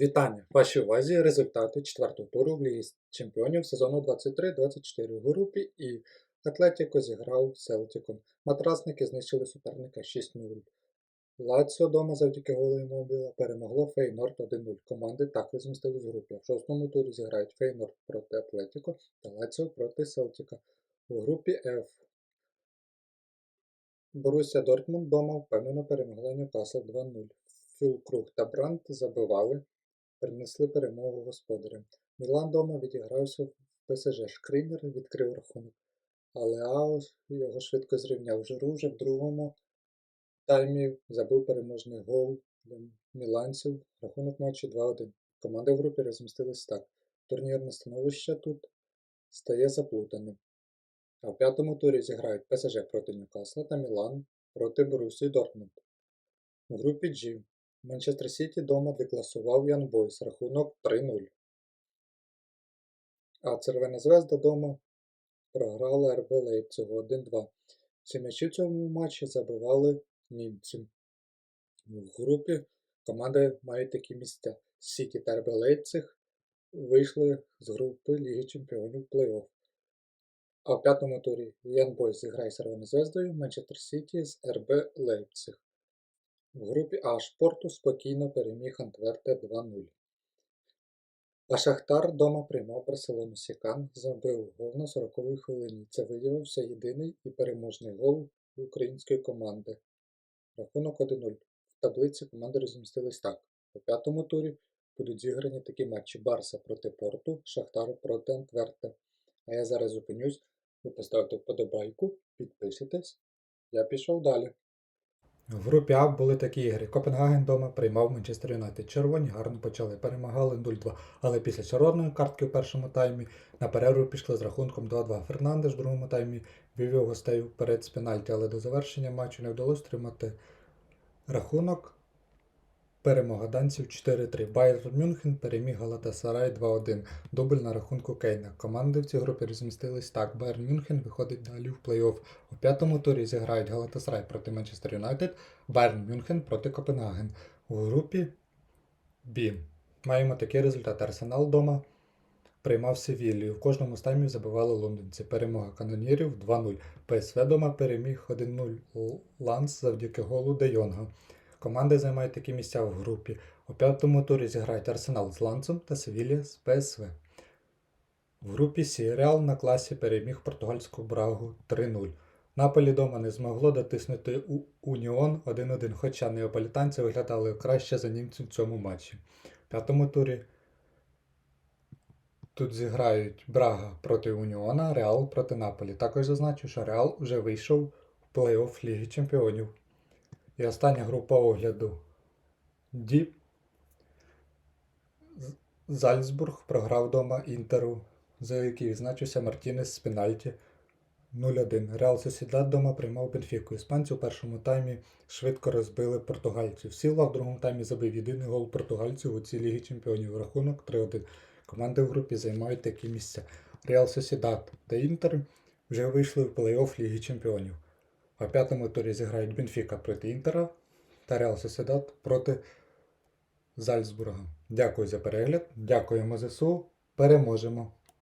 Вітання! Вашій увазі результати четвертого туру в Лігі Чемпіонів сезону 23-24 в групі і Атлетіко зіграв Селтіком. Матрасники знищили суперника 6-0. Лаціо дома завдяки голу Імобіла перемогло Фейнорд 1-0. Команди також змістились в групі. В шостому турі зіграють Фейнорд проти Атлетіко та Лаціо проти Селтіка. У групі F Боруся Дортмунд дома впевнено перемогла Ньюкасл 2-0. Фюлкруг та Бранд забивали, принесли перемогу господарям. Мілан дома відігрався в ПСЖ. Шкринер відкрив рахунок, але Аус його швидко зрівняв. Жиру вже в другому таймі забив переможний гол для міланців. Рахунок матчу 2-1. Команди в групі розмістились так. Турнірне становище тут стає заплутаним. А в п'ятому турі зіграють ПСЖ проти Ньюкасла та Мілан проти Борусії Дортмунд. У групі G Манчестер Сіті дома декласував Ян Бойс рахунок 3-0. А Червона Звезда дома програла РБ Лейпцигу 1-2. Всі м'ячі в цьому матчі забивали німці. В групі команди мають такі місця. Сіті та РБ Лейпциг вийшли з групи Ліги Чемпіонів плей-офф. А в п'ятому турі Ян Бойс зіграє з Червоною Манчестер Сіті з РБ Лейпциг. В групі А Шпорту спокійно переміг Антверте 2-0. А Шахтар дома приймав Барселону Сікан, забив гол на 40-й хвилині. Це виявився єдиний і переможний гол української команди. Рахунок 1-0. В таблиці команди розмістились так. У п'ятому турі будуть зіграні такі матчі Барса проти Порту, Шахтар проти Антверте. А я зараз зупинюсь, ви поставите вподобайку, підпишитесь. Я пішов далі. В групі А були такі ігри. Копенгаген дома приймав Манчестер Юнайтед. Червоні гарно почали, перемагали 0-2. Але після червоної картки в першому таймі на перерву пішли з рахунком 2-2. Фернандеш в другому таймі вивів гостей вперед з пенальті, але до завершення матчу не вдалося тримати рахунок. Перемога данців 4-3. Байер Мюнхен переміг Галатасарай 2-1. Дубль на рахунку Кейна. Команди в цій групі розмістились так. Байер Мюнхен виходить далі в плей-офф. У п'ятому турі зіграють Галатасарай проти Манчестер Юнайтед, Байерн Мюнхен проти Копенгаген. У групі Б. Маємо такий результат. Арсенал дома приймав Севілію. В кожному з таймів забивали лондонці. Перемога канонірів 2-0. ПСВ дома переміг 1-0 Ланс завдяки голу Де Йонга. Команди займають такі місця в групі. У п'ятому турі зіграють Арсенал з Ланцем та Севілія з ПСВ. В групі Сі Реал на класі переміг португальську Брагу 3-0. Наполі дома не змогло дотиснути у Уніон 1-1, хоча неаполітанці виглядали краще за німців в цьому матчі. В п'ятому турі тут зіграють Брага проти Уніона, Реал проти Наполі. Також зазначу, що Реал вже вийшов в плей-офф Ліги Чемпіонів. І остання група огляду. Ді. З- Зальцбург програв дома Інтеру, за який відзначився Мартінес з пенальті 0-1. Реал Сосідат дома приймав Бенфіку. Іспанці у першому таймі швидко розбили португальців. Сіла в другому таймі забив єдиний гол португальців у цій Лігі Чемпіонів. Рахунок 3-1. Команди в групі займають такі місця. Реал Сосідат та Інтер вже вийшли в плей-офф Ліги Чемпіонів. В п'ятому турі зіграють Бенфіка проти Інтера та Реал Сосідат проти Зальцбурга. Дякую за перегляд. Дякуємо ЗСУ. Переможемо!